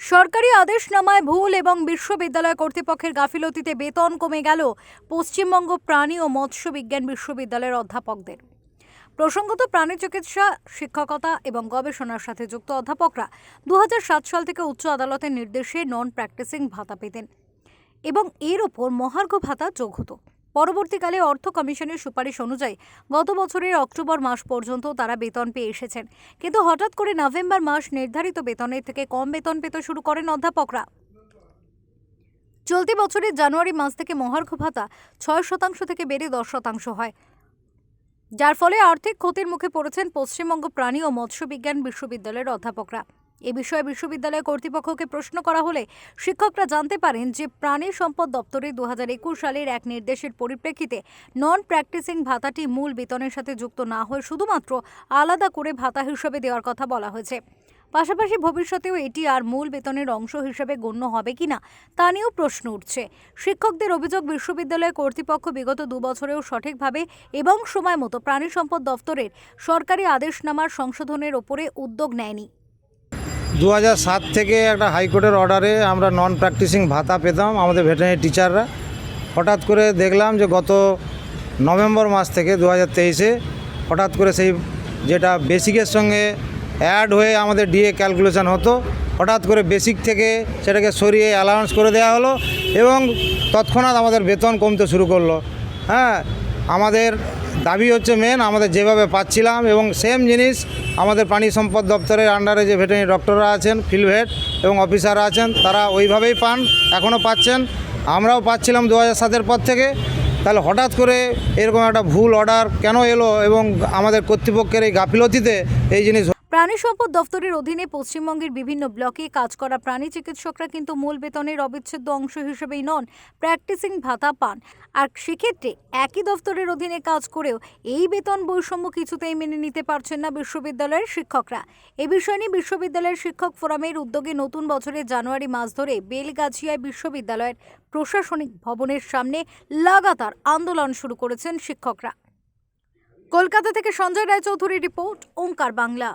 সরকারি আদেশনামায় ভুল এবং বিশ্ববিদ্যালয় কর্তৃপক্ষের গাফিলতিতে বেতন কমে গেল পশ্চিমবঙ্গ প্রাণী ও মৎস্য বিজ্ঞান বিশ্ববিদ্যালয়ের অধ্যাপকদের। প্রসঙ্গত প্রাণী চিকিৎসা, শিক্ষকতা এবং গবেষণার সাথে যুক্ত অধ্যাপকরা দু হাজার সাত সাল থেকে উচ্চ আদালতের নির্দেশে নন প্র্যাকটিসিং ভাতা পেতেন এবং এর ওপর মহার্ঘ ভাতা যোগ হতো। পরবর্তীকালে অর্থ কমিশনের সুপারিশ অনুযায়ী গত বছরের অক্টোবর মাস পর্যন্ত তারা বেতন পেয়ে এসেছেন। কিন্তু হঠাৎ করে নভেম্বর মাস নির্ধারিত বেতনের থেকে কম বেতন পেতে শুরু করেন অধ্যাপকরা। চলতি বছরের জানুয়ারি মাস থেকে মহার্ঘ ভাতা ছয় শতাংশ থেকে বেড়ে দশ শতাংশ হয়। যার ফলে আর্থিক ক্ষতির মুখে পড়েছেন পশ্চিমবঙ্গ প্রাণী ও মৎস্য বিজ্ঞান বিশ্ববিদ্যালয়ের অধ্যাপকরা। এ বিষয়ে বিশ্ববিদ্যালয় কর্তৃপক্ষকে প্রশ্ন করা হলে শিক্ষকরা জানতে পারেন যে প্রাণী সম্পদ দপ্তরে দু হাজার একুশ সালের এক নির্দেশের পরিপ্রেক্ষিতে নন প্র্যাকটিসিং ভাতাটি মূল বেতনের সাথে যুক্ত না হয়ে শুধুমাত্র আলাদা করে ভাতা হিসেবে দেওয়ার কথা বলা হয়েছে। পাশাপাশি ভবিষ্যতেও এটি আর মূল বেতনের অংশ হিসেবে গণ্য হবে কিনা তা নিয়েও প্রশ্ন উঠছে। শিক্ষকদের অভিযোগ, বিশ্ববিদ্যালয় কর্তৃপক্ষ বিগত দু বছরেও সঠিকভাবে এবং সময় মতো প্রাণী সম্পদ দপ্তরের সরকারি আদেশনামার সংশোধনের ওপরে উদ্যোগ নেয়নি। দু থেকে একটা হাইকোর্টের অর্ডারে আমরা নন প্র্যাকটিসিং ভাতা পেতাম আমাদের ভেটেরিনারি টিচাররা। হঠাৎ করে দেখলাম যে গত নভেম্বর মাস থেকে দু হাজার হঠাৎ করে সেই যেটা বেসিকের সঙ্গে অ্যাড হয়ে আমাদের ডিএ ক্যালকুলেশন হতো, হঠাৎ করে বেসিক থেকে সেটাকে সরিয়ে অ্যালাউন্স করে দেওয়া হলো এবং তৎক্ষণাৎ আমাদের বেতন কমতে শুরু করল। হ্যাঁ আমাদের দাবি হচ্ছে মেন আমাদের যেভাবে পাচ্ছিলাম এবং সেম জিনিস আমাদের প্রাণী সম্পদ দপ্তরের আন্ডারে যে ভেটেরিনারি ডক্টররা আছেন ফিল্ড ভেট এবং অফিসাররা আছেন, তারা ওইভাবেই পান এখনও পাচ্ছেন। আমরাও পাচ্ছিলাম দু হাজার সাতের পর থেকে। তাহলে হঠাৎ করে এরকম একটা ভুল অর্ডার কেন এলো এবং আমাদের কর্তৃপক্ষের এই গাফিলতিতে এই জিনিস প্রাণী সম্পদ দপ্তরের অধীনে পশ্চিমবঙ্গের বিভিন্ন ব্লকে কাজ করা প্রাণী চিকিৎসকরা কিন্তু মূল বেতনের অবিচ্ছেদ্য অংশ হিসেবেই নন, প্র্যাকটিসিং ভাতা পান। আর সেক্ষেত্রে একই দপ্তরের অধীনে কাজ করেও এই বেতন বৈষম্য কিছুতেই মেনে নিতে পারছেন না বিশ্ববিদ্যালয়ের শিক্ষকরা। এ বিষয় নিয়ে বিশ্ববিদ্যালয়ের শিক্ষক ফোরামের উদ্যোগে নতুন বছরের জানুয়ারি মাস ধরে বেলগাছিয়ায় বিশ্ববিদ্যালয়ের প্রশাসনিক ভবনের সামনে লাগাতার আন্দোলন শুরু করেছেন শিক্ষকরা। কলকাতা থেকে সঞ্জয় রায়চৌধুরী রিপোর্ট, ওঙ্কার বাংলা।